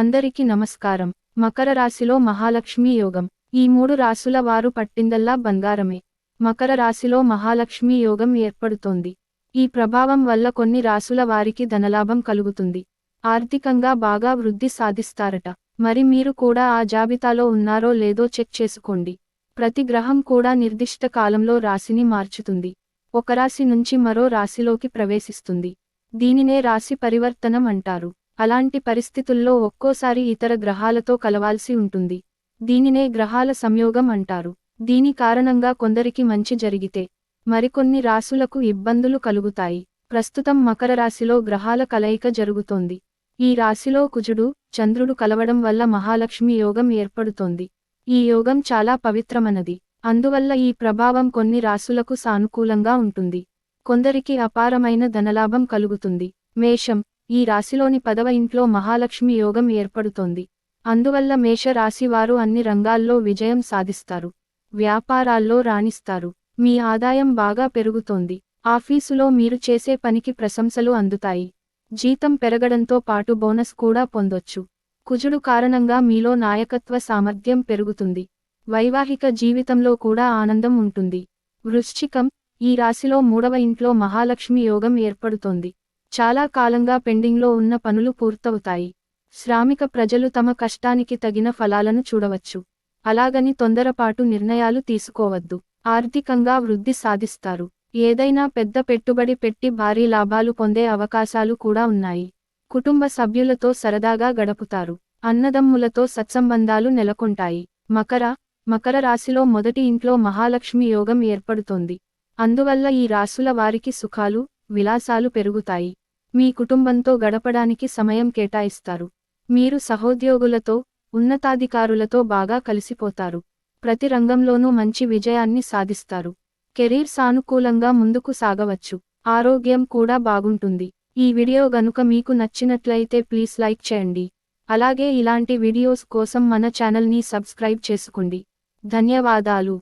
అందరికీ నమస్కారం. మకర రాశిలో మహాలక్ష్మి యోగం. ఈ మూడు రాసుల వారు పట్టిందల్లా బంగారమే. మకర రాశిలో మహాలక్ష్మి యోగం ఏర్పడుతోంది. ఈ ప్రభావం వల్ల కొన్ని రాసుల వారికి ధనలాభం కలుగుతుంది. ఆర్థికంగా బాగా వృద్ధి సాధిస్తారట. మరి మీరు కూడా ఆ జాబితాలో ఉన్నారో లేదో చెక్ చేసుకోండి. ప్రతి గ్రహం కూడా నిర్దిష్ట కాలంలో రాశిని మార్చుతుంది. ఒక రాశి నుంచి మరో రాశిలోకి ప్రవేశిస్తుంది. దీనినే రాశి పరివర్తనం అంటారు. అలాంటి పరిస్థితుల్లో ఒక్కోసారి ఇతర గ్రహాలతో కలవాల్సి ఉంటుంది. దీనినే గ్రహాల సంయోగం అంటారు. దీని కారణంగా కొందరికి మంచి జరిగితే మరికొన్ని రాసులకు ఇబ్బందులు కలుగుతాయి. ప్రస్తుతం మకర రాశిలో గ్రహాల కలయిక జరుగుతోంది. ఈ రాశిలో కుజుడు చంద్రుడు కలవడం వల్ల మహాలక్ష్మి యోగం ఏర్పడుతోంది. ఈ యోగం చాలా పవిత్రమనది. అందువల్ల ఈ ప్రభావం కొన్ని రాసులకు సానుకూలంగా ఉంటుంది. కొందరికి అపారమైన ధనలాభం కలుగుతుంది. మేషం ఈ రాశిలోని పదవ ఇంట్లో మహాలక్ష్మి యోగం ఏర్పడుతోంది. అందువల్ల మేషరాశి వారు అన్ని రంగాల్లో విజయం సాధిస్తారు. వ్యాపారాల్లో రాణిస్తారు. మీ ఆదాయం బాగా పెరుగుతోంది. ఆఫీసులో మీరు చేసే పనికి ప్రశంసలు అందుతాయి. జీతం పెరగడంతో పాటు బోనస్ కూడా పొందొచ్చు. కుజుడు కారణంగా మీలో నాయకత్వ సామర్థ్యం పెరుగుతుంది. వైవాహిక జీవితంలో కూడా ఆనందం ఉంటుంది. వృశ్చికం ఈ రాశిలో మూడవ ఇంట్లో మహాలక్ష్మి యోగం ఏర్పడుతోంది. చాలా కాలంగా పెండింగ్లో ఉన్న పనులు పూర్తవుతాయి. శ్రామిక ప్రజలు తమ కష్టానికి తగిన ఫలాలను చూడవచ్చు. అలాగని తొందరపాటు నిర్ణయాలు తీసుకోవద్దు. ఆర్థికంగా వృద్ధి సాధిస్తారు. ఏదైనా పెద్ద పెట్టుబడి పెట్టి భారీ లాభాలు పొందే అవకాశాలు కూడా ఉన్నాయి. కుటుంబ సభ్యులతో సరదాగా గడుపుతారు. అన్నదమ్ములతో సత్సంబంధాలు నెలకొంటాయి. మకర మకర రాశిలో మొదటి ఇంట్లో మహాలక్ష్మి యోగం ఏర్పడుతోంది. అందువల్ల ఈ రాశుల వారికి సుఖాలు విలాసాలు పెరుగుతాయి. మీ కుటుంబంతో గడపడానికి సమయం కేటాయిస్తారు. మీరు సహోద్యోగులతో ఉన్నతాధికారులతో బాగా కలిసిపోతారు. ప్రతి రంగంలోనూ మంచి విజయాన్ని సాధిస్తారు. కెరీర్ సానుకూలంగా ముందుకు సాగవచ్చు. ఆరోగ్యం కూడా బాగుంటుంది. ఈ వీడియో గనుక మీకు నచ్చినట్లయితే ప్లీజ్ లైక్ చేయండి. అలాగే ఇలాంటి వీడియోస్ కోసం మన ఛానల్ని సబ్స్క్రైబ్ చేసుకోండి. ధన్యవాదాలు.